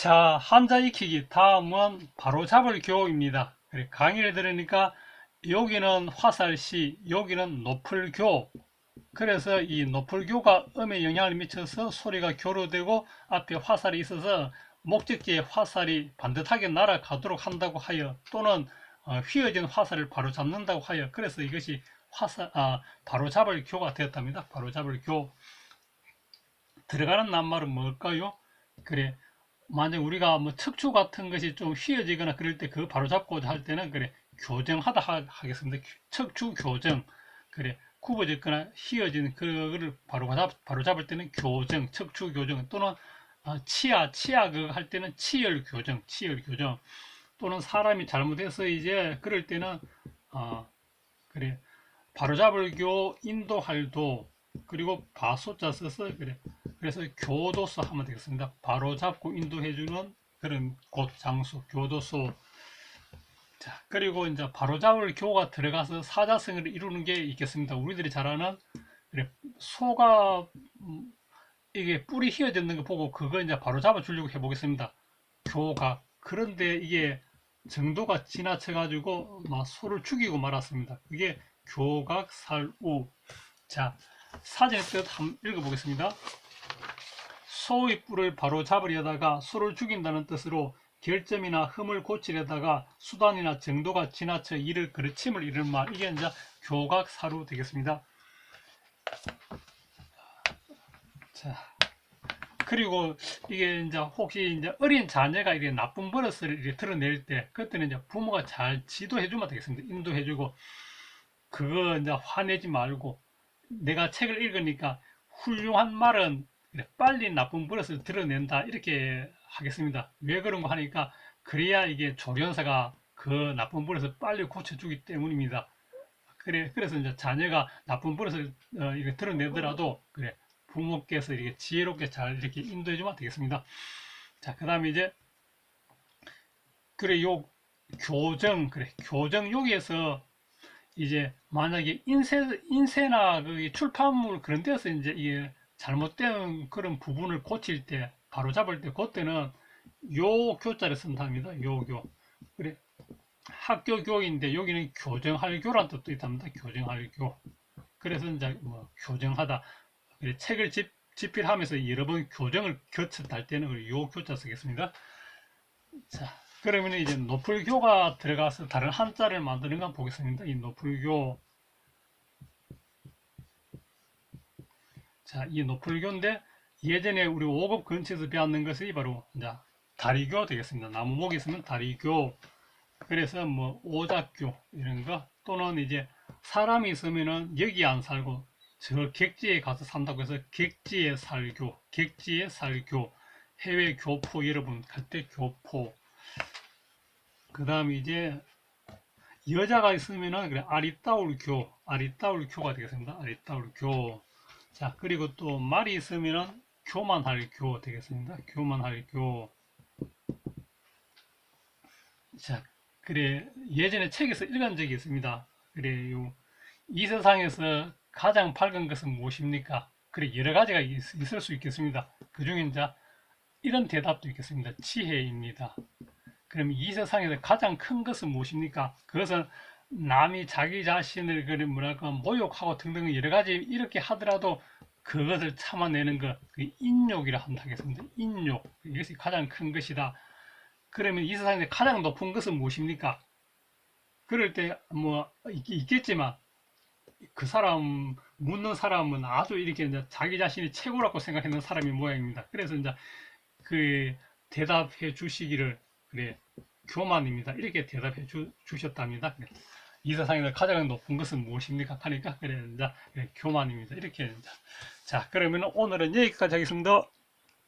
자, 한자 익히기. 다음은 바로 잡을 교입니다. 강의를 들으니까 여기는 화살시, 여기는 높을교. 그래서 이 높을교가 음에 영향을 미쳐서 소리가 교로되고 앞에 화살이 있어서 목적지에 화살이 반듯하게 날아가도록 한다고 하여 또는 어, 휘어진 화살을 바로 잡는다고 하여 그래서 이것이 화살, 아, 바로 잡을 교가 되었답니다. 바로 잡을 교. 들어가는 낱말은 뭘까요? 그래, 만약 우리가 뭐 척추 같은 것이 좀 휘어지거나 그럴 때 그거 바로 잡고자 할 때는 그래 교정하다 하, 하겠습니다. 척추 교정 그래 굽어졌거나 휘어진 그거를 바로 잡 바로 잡을 때는 교정 척추 교정 또는 아, 치아 치아 그거 할 때는 치열 교정 치열 교정 또는 사람이 잘못해서 이제 그럴 때는 아 그래 바로 잡을 교 인도할 도 그리고 바소자 써서 그래 그래서 교도소 하면 되겠습니다. 바로 잡고 인도해주는 그런 곳, 장소, 교도소. 자, 그리고 이제 바로 잡을 교가 들어가서 사자성을 이루는 게 있겠습니다. 우리들이 잘 아는 그래, 소가 음, 이게 뿔이 휘어졌는 거 보고 그거 이제 바로 잡아 주려고 해보겠습니다. 교가. 그런데 이게 정도가 지나쳐 가지고 막 소를 죽이고 말았습니다. 그게 교각살우. 자, 사전의 뜻 한번 읽어보겠습니다. 소의 뿔을 바로 잡으려다가 소를 죽인다는 뜻으로 결점이나 흠을 고치려다가 수단이나 정도가 지나쳐 이를 그르침을 이르는 말 이게 이제 교각사루 되겠습니다. 자 그리고 이게 이제 혹시 이제 어린 자녀가 이게 나쁜 버릇을 이렇게 드러낼 때 그때는 이제 부모가 잘 지도해주면 되겠습니다. 인도해주고 그거 이제 화내지 말고 내가 책을 읽으니까 훌륭한 말은 빨리 나쁜 버릇을 드러낸다 이렇게 하겠습니다. 왜 그런 거 하니까 그래야 이게 조련사가 그 나쁜 버릇을 빨리 고쳐주기 때문입니다. 그래 그래서 이제 자녀가 나쁜 버릇을 어, 이렇게 드러내더라도 그래 부모께서 이렇게 지혜롭게 잘 이렇게 인도해 주면 되겠습니다. 자 그다음에 이제 그래 요 교정 그래 교정 여기에서 이제 만약에 인쇄 인쇄나 그 출판물 그런 데서 이제 이게 잘못된 그런 부분을 고칠 때 바로 잡을 때 그때는 요 교자를 쓴답니다. 요 교. 그래 학교 교인데 여기는 교정할 교란 뜻도 있답니다. 교정할 교. 그래서 이제 뭐 교정하다. 그래 책을 집 집필하면서 여러 번 교정을 거쳤다 할 때는 요 교자 쓰겠습니다. 자, 그러면 이제 노플교가 들어가서 다른 한자를 만드는 건 보겠습니다. 이 노플교. 자, 이 노플교인데 예전에 우리 5급 근처에서 배웠는 것이 바로 이제 다리교 되겠습니다. 나무목이 있으면 다리교. 그래서 뭐 오작교 이런 거 또는 이제 사람이 있으면은 여기 안 살고 저 객지에 가서 산다고 해서 객지에 살교, 객지에 살교, 해외 교포 여러분 갈 때 교포. 그 다음에 이제 여자가 있으면은 그래 아리따울 교, 아리따울 교가 되겠습니다. 아리따울 교. 자 그리고 또 말이 있으면은 교만 할 교 되겠습니다. 교만 할 교. 자 그래 예전에 책에서 읽은 적이 있습니다. 그래요 이 세상에서 가장 밝은 것은 무엇입니까? 그래 여러 가지가 있, 있을 수 있겠습니다. 그 중에 이제 이런 대답도 있겠습니다. 지혜입니다. 그럼 이 세상에서 가장 큰 것은 무엇입니까? 그것은 남이 자기 자신을 그래 뭐랄까 모욕하고 등등 여러 가지 이렇게 하더라도 그것을 참아내는 것, 그 인욕이라 한다 하겠습니다. 인욕 이것이 가장 큰 것이다. 그러면 이 세상에 가장 높은 것은 무엇입니까? 그럴 때 뭐 있겠지만 그 사람 묻는 사람은 아주 이렇게 이제 자기 자신이 최고라고 생각하는 사람이 모양입니다. 그래서 이제 그 대답해 주시기를 그래 교만입니다. 이렇게 대답해 주, 주셨답니다. 그래, 이 세상에서 가장 높은 것은 무엇입니까? 하니까 그래 이제 그래, 교만입니다. 이렇게 이제 자 그러면 오늘은 여기까지 하겠습니다.